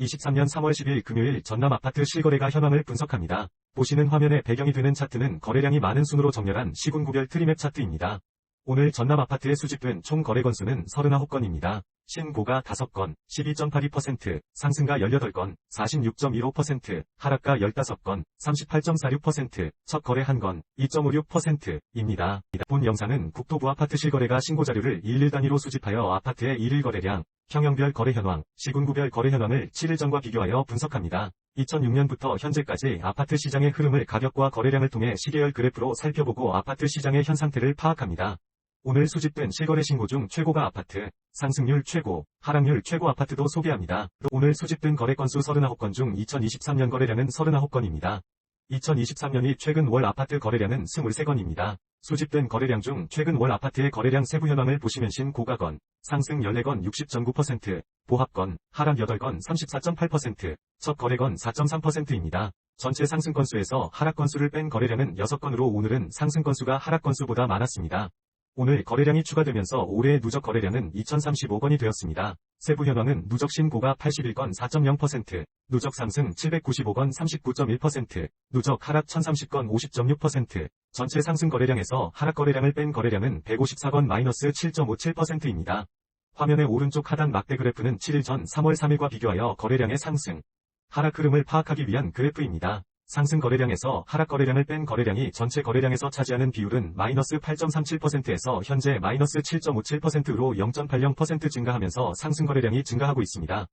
2023년 3월 10일 금요일 전남 아파트 실거래가 현황을 분석합니다. 보시는 화면에 배경이 되는 차트는 거래량이 많은 순으로 정렬한 시군구별 트리맵 차트입니다. 오늘 전남 아파트에 수집된 총 거래 건수는 39건입니다. 신고가 5건, 12.82%, 상승가 18건, 46.15%, 하락가 15건, 38.46%, 첫 거래 1건, 2.56%입니다. 본 영상은 국토부 아파트 실거래가 신고자료를 일일 단위로 수집하여 아파트의 일일 거래량, 평형별 거래 현황, 시군구별 거래 현황을 7일 전과 비교하여 분석합니다. 2006년부터 현재까지 아파트 시장의 흐름을 가격과 거래량을 통해 시계열 그래프로 살펴보고 아파트 시장의 현 상태를 파악합니다. 오늘 수집된 실거래 신고 중 최고가 아파트, 상승률 최고, 하락률 최고 아파트도 소개합니다. 오늘 수집된 거래 건수 39건 중 2023년 거래량은 39건입니다. 2023년이 최근 월 아파트 거래량은 23건입니다. 수집된 거래량 중 최근 월 아파트의 거래량 세부 현황을 보시면 신 고가건, 상승 14건 60.9%, 보합건, 하락 8건 34.8%, 첫 거래건 4.3%입니다. 전체 상승 건수에서 하락 건수를 뺀 거래량은 6건으로 오늘은 상승 건수가 하락 건수보다 많았습니다. 오늘 거래량이 추가되면서 올해의 누적 거래량은 2035건이 되었습니다. 세부 현황은 누적 신고가 81건 4.0%, 누적 상승 795건 39.1%, 누적 하락 1030건 50.6%, 전체 상승 거래량에서 하락 거래량을 뺀 거래량은 154건 마이너스 7.57%입니다. 화면의 오른쪽 하단 막대 그래프는 7일 전 3월 3일과 비교하여 거래량의 상승, 하락 흐름을 파악하기 위한 그래프입니다. 상승 거래량에서 하락 거래량을 뺀 거래량이 전체 거래량에서 차지하는 비율은 마이너스 8.37%에서 현재 마이너스 7.57%로 0.80% 증가하면서 상승 거래량이 증가하고 있습니다.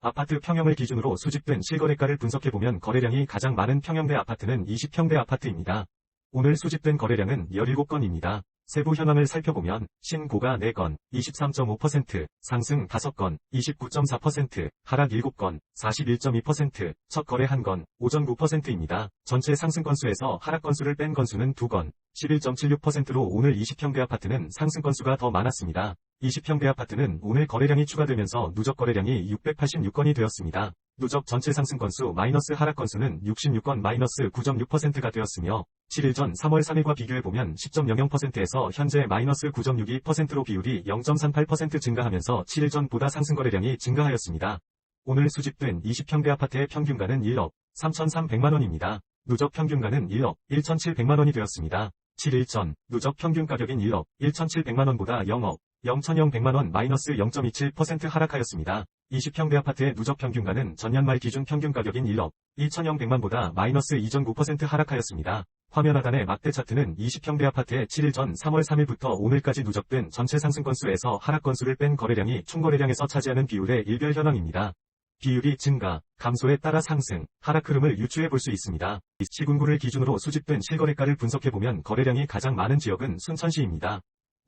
아파트 평형을 기준으로 수집된 실거래가를 분석해보면 거래량이 가장 많은 평형대 아파트는 20평대 아파트입니다. 오늘 수집된 거래량은 17건입니다. 세부 현황을 살펴보면 신고가 4건, 23.5%, 상승 5건, 29.4%, 하락 7건, 41.2%, 첫 거래 1건, 5.9%입니다. 전체 상승 건수에서 하락 건수를 뺀 건수는 2건, 11.76%로 오늘 20평대 아파트는 상승 건수가 더 많았습니다. 20평대 아파트는 오늘 거래량이 추가되면서 누적 거래량이 686건이 되었습니다. 누적 전체 상승 건수 마이너스 하락 건수는 66건 마이너스 9.6%가 되었으며 7일 전 3월 3일과 비교해보면 10.00%에서 현재 마이너스 9.62%로 비율이 0.38% 증가하면서 7일 전보다 상승 거래량이 증가하였습니다. 오늘 수집된 20평대 아파트의 평균가는 1억 3,300만원입니다. 누적 평균가는 1억 1,700만원이 되었습니다. 7일 전 누적 평균 가격인 1억 1,700만원보다 0억 0,100만원 마이너스 0.27% 하락하였습니다. 20평대 아파트의 누적 평균가는 전년 말 기준 평균 가격인 1억 1,000백만보다 마이너스 2.9% 하락하였습니다. 화면 하단의 막대 차트는 20평대 아파트의 7일 전 3월 3일부터 오늘까지 누적된 전체 상승 건수에서 하락 건수를 뺀 거래량이 총 거래량에서 차지하는 비율의 일별 현황입니다. 비율이 증가, 감소에 따라 상승, 하락 흐름을 유추해 볼 수 있습니다. 시군구를 기준으로 수집된 실거래가를 분석해보면 거래량이 가장 많은 지역은 순천시입니다.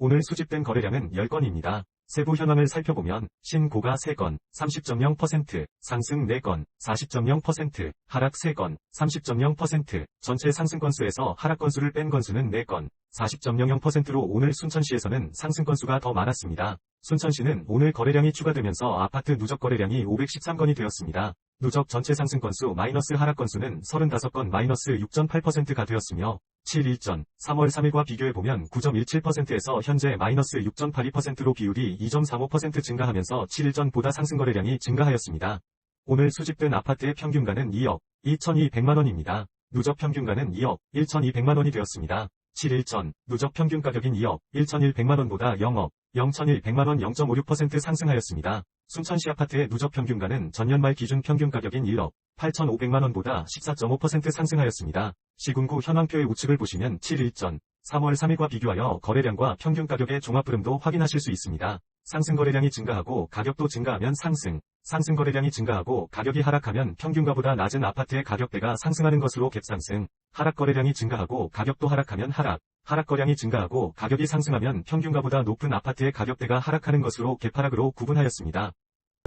오늘 수집된 거래량은 10건입니다. 세부 현황을 살펴보면 신고가 3건, 30.0%, 상승 4건, 40.0%, 하락 3건, 30.0%, 전체 상승 건수에서 하락 건수를 뺀 건수는 4건, 40.00%로 오늘 순천시에서는 상승 건수가 더 많았습니다. 순천시는 오늘 거래량이 추가되면서 아파트 누적 거래량이 513건이 되었습니다. 누적 전체 상승 건수 마이너스 하락 건수는 35건 마이너스 6.8%가 되었으며 7일 전 3월 3일과 비교해보면 9.17%에서 현재 마이너스 6.82%로 비율이 2.35% 증가하면서 7일 전보다 상승 거래량이 증가하였습니다. 오늘 수집된 아파트의 평균가는 2억 2,200만원입니다. 누적 평균가는 2억 1,200만원이 되었습니다. 7일 전 누적 평균 가격인 2억 1,100만원보다 0억 0,100만원 0.56% 상승하였습니다. 순천시 아파트의 누적 평균가는 전년 말 기준 평균 가격인 1억 8,500만원보다 14.5% 상승하였습니다. 시군구 현황표의 우측을 보시면 7일 전 3월 3일과 비교하여 거래량과 평균 가격의 종합 흐름도 확인하실 수 있습니다. 상승 거래량이 증가하고 가격도 증가하면 상승, 상승 거래량이 증가하고 가격이 하락하면 평균가보다 낮은 아파트의 가격대가 상승하는 것으로 갭상승, 하락 거래량이 증가하고 가격도 하락하면 하락, 하락 거량이 증가하고 가격이 상승하면 평균가보다 높은 아파트의 가격대가 하락하는 것으로 개파락으로 구분하였습니다.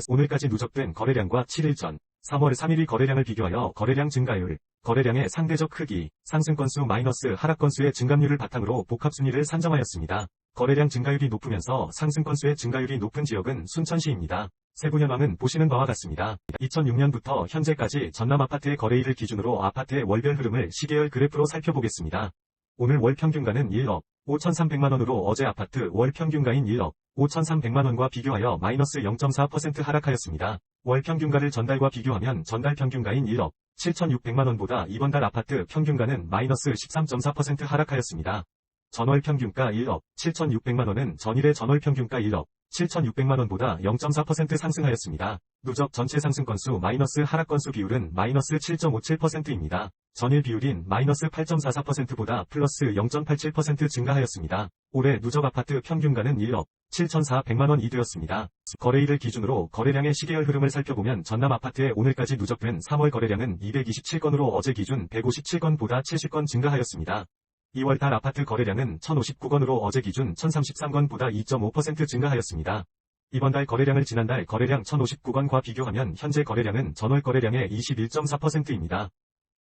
오늘까지 누적된 거래량과 7일 전 3월 3일의 거래량을 비교하여 거래량 증가율, 거래량의 상대적 크기, 상승 건수 마이너스 하락 건수의 증감률을 바탕으로 복합순위를 산정하였습니다. 거래량 증가율이 높으면서 상승 건수의 증가율이 높은 지역은 순천시입니다. 세부 현황은 보시는 바와 같습니다. 2006년부터 현재까지 전남 아파트의 거래일을 기준으로 아파트의 월별 흐름을 시계열 그래프로 살펴보겠습니다. 오늘 월 평균가는 1억 5,300만원으로 어제 아파트 월 평균가인 1억 5,300만원과 비교하여 마이너스 0.4% 하락하였습니다. 월 평균가를 전달과 비교하면 전달 평균가인 1억 7,600만원보다 이번 달 아파트 평균가는 마이너스 13.4% 하락하였습니다. 전월 평균가 1억 7,600만원은 전일의 전월 평균가 1억 7,600만원보다 0.4% 상승하였습니다. 누적 전체 상승 건수 마이너스 하락 건수 비율은 마이너스 7.57%입니다. 전일 비율인 마이너스 8.44%보다 플러스 0.87% 증가하였습니다. 올해 누적 아파트 평균가는 1억 7,400만원이 되었습니다. 거래일을 기준으로 거래량의 시계열 흐름을 살펴보면 전남 아파트의 오늘까지 누적된 3월 거래량은 227건으로 어제 기준 157건보다 70건 증가하였습니다. 2월 달 아파트 거래량은 1059건으로 어제 기준 1033건보다 2.5% 증가하였습니다. 이번 달 거래량을 지난달 거래량 1059건과 비교하면 현재 거래량은 전월 거래량의 21.4%입니다.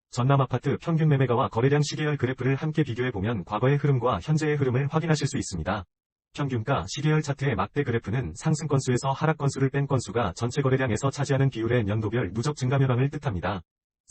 전남 아파트 평균 매매가와 거래량 시계열 그래프를 함께 비교해보면 과거의 흐름과 현재의 흐름을 확인하실 수 있습니다. 평균가 시계열 차트의 막대 그래프는 상승 건수에서 하락 건수를 뺀 건수가 전체 거래량에서 차지하는 비율의 연도별 누적 증가 현황을 뜻합니다.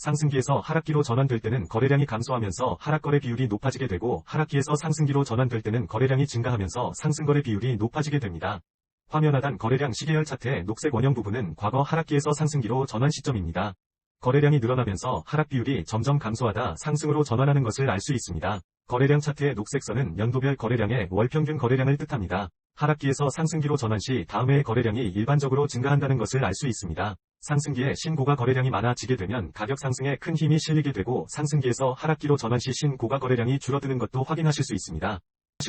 상승기에서 하락기로 전환될 때는 거래량이 감소하면서 하락거래 비율이 높아지게 되고 하락기에서 상승기로 전환될 때는 거래량이 증가하면서 상승거래 비율이 높아지게 됩니다. 화면 하단 거래량 시계열 차트의 녹색 원형 부분은 과거 하락기에서 상승기로 전환 시점입니다. 거래량이 늘어나면서 하락 비율이 점점 감소하다 상승으로 전환하는 것을 알 수 있습니다. 거래량 차트의 녹색 선은 연도별 거래량의 월평균 거래량을 뜻합니다. 하락기에서 상승기로 전환 시 다음 해의 거래량이 일반적으로 증가한다는 것을 알 수 있습니다. 상승기에 신고가 거래량이 많아지게 되면 가격 상승에 큰 힘이 실리게 되고 상승기에서 하락기로 전환 시 신고가 거래량이 줄어드는 것도 확인하실 수 있습니다.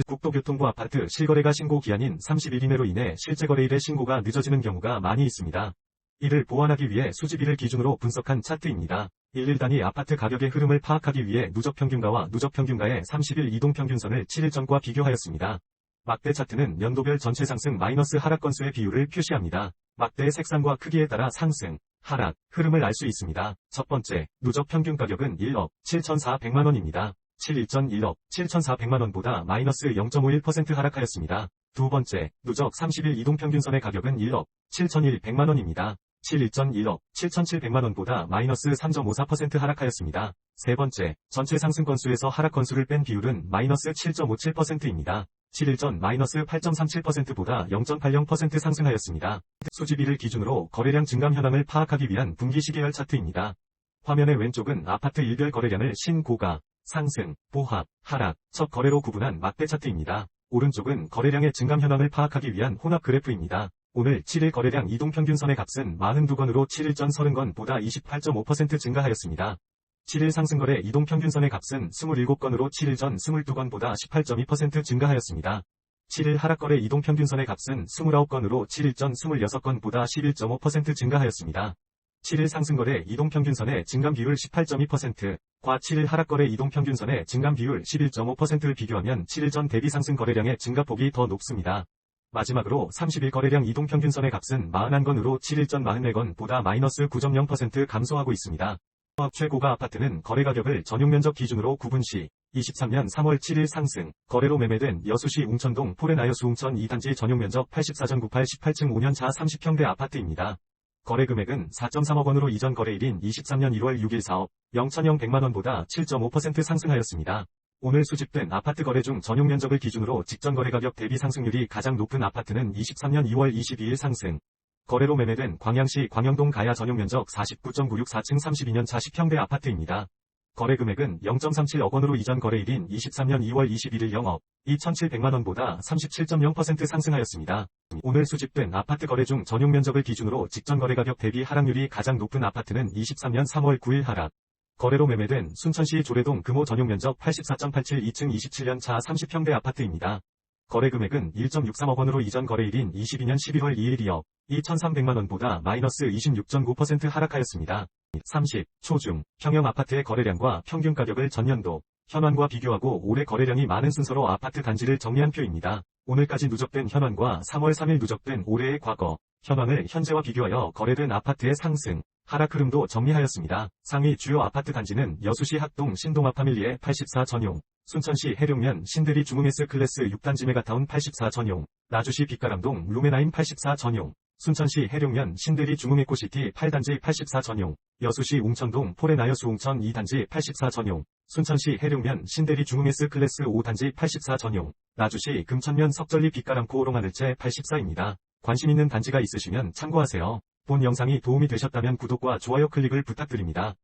국토교통부 아파트 실거래가 신고 기한인 30일 이내로 인해 실제 거래일의 신고가 늦어지는 경우가 많이 있습니다. 이를 보완하기 위해 수집일을 기준으로 분석한 차트입니다. 1일 단위 아파트 가격의 흐름을 파악하기 위해 누적 평균가와 누적 평균가의 30일 이동 평균선을 7일 전과 비교하였습니다. 막대 차트는 연도별 전체 상승 마이너스 하락 건수의 비율을 표시합니다. 막대의 색상과 크기에 따라 상승, 하락, 흐름을 알 수 있습니다. 첫 번째, 누적 평균 가격은 1억 7,400만원입니다. 7일 전 1억 7,400만원보다 마이너스 0.51% 하락하였습니다. 두 번째, 누적 30일 이동 평균선의 가격은 1억 7,100만원입니다. 7일 전 1억 7,700만원보다 마이너스 3.54% 하락하였습니다. 세 번째, 전체 상승 건수에서 하락 건수를 뺀 비율은 마이너스 7.57%입니다. 7일 전 마이너스 8.37%보다 0.80% 상승하였습니다. 수집일을 기준으로 거래량 증감 현황을 파악하기 위한 분기 시계열 차트입니다. 화면의 왼쪽은 아파트 일별 거래량을 신고가, 상승, 보합, 하락, 첫 거래로 구분한 막대 차트입니다. 오른쪽은 거래량의 증감 현황을 파악하기 위한 혼합 그래프입니다. 오늘 7일 거래량 이동평균선의 값은 42건으로 7일 전 30건보다 28.5% 증가하였습니다. 7일 상승거래 이동평균선의 값은 27건으로 7일 전 22건보다 18.2% 증가하였습니다. 7일 하락거래 이동평균선의 값은 29건으로 7일 전 26건보다 11.5% 증가하였습니다. 7일 상승거래 이동평균선의 증감 비율 18.2%, 과 7일 하락거래 이동평균선의 증감 비율 11.5%를 비교하면 7일 전 대비 상승 거래량의 증가폭이 더 높습니다. 마지막으로 30일 거래량 이동평균선의 값은 41건으로 7일 전 44건보다 마이너스 9.0% 감소하고 있습니다. 최고가 아파트는 거래 가격을 전용 면적 기준으로 구분 시 23년 3월 7일 상승 거래로 매매된 여수시 웅천동 포레나여수 웅천 2단지 전용 면적 84.98 18층 5년차 30평대 아파트입니다. 거래 금액은 4.3억 원으로 이전 거래일인 23년 1월 6일 사업 0천영 100만 원보다 7.5% 상승하였습니다. 오늘 수집된 아파트 거래 중 전용 면적을 기준으로 직전 거래 가격 대비 상승률이 가장 높은 아파트는 23년 2월 22일 상승 거래로 매매된 광양시 광영동 가야 전용 면적 49.964층 32년 차 10평대 아파트입니다. 거래 금액은 0.37억 원으로 이전 거래일인 23년 2월 21일 영업 2,700만 원보다 37.0% 상승하였습니다. 오늘 수집된 아파트 거래 중 전용 면적을 기준으로 직전 거래 가격 대비 하락률이 가장 높은 아파트는 23년 3월 9일 하락. 거래로 매매된 순천시 조례동 금호 전용 면적 84.87 2층 27년 차 30평대 아파트입니다. 거래 금액은 1.63억 원으로 이전 거래일인 22년 11월 2일 이업 2,300만 원보다 마이너스 26.9% 하락하였습니다. 30. 초중, 평형 아파트의 거래량과 평균 가격을 전년도, 현황과 비교하고 올해 거래량이 많은 순서로 아파트 단지를 정리한 표입니다. 오늘까지 누적된 현황과 3월 3일 누적된 올해의 과거, 현황을 현재와 비교하여 거래된 아파트의 상승, 하락 흐름도 정리하였습니다. 상위 주요 아파트 단지는 여수시 학동 신동아 파밀리의 84 전용, 순천시 해룡면 신대리 중흥에스 클래스 6단지 메가 타운 84 전용, 나주시 빛가람동 루메나인 84 전용, 순천시 해룡면 신대리 중흥에코시티 8단지 84 전용, 여수시 웅천동 포레나여 수 웅천 2단지 84 전용, 순천시 해룡면 신대리 중흥S 클래스 5단지 84 전용, 나주시 금천면 석전리 빛가람코 오롱하늘채 84입니다. 관심 있는 단지가 있으시면 참고하세요. 본 영상이 도움이 되셨다면 구독과 좋아요 클릭을 부탁드립니다.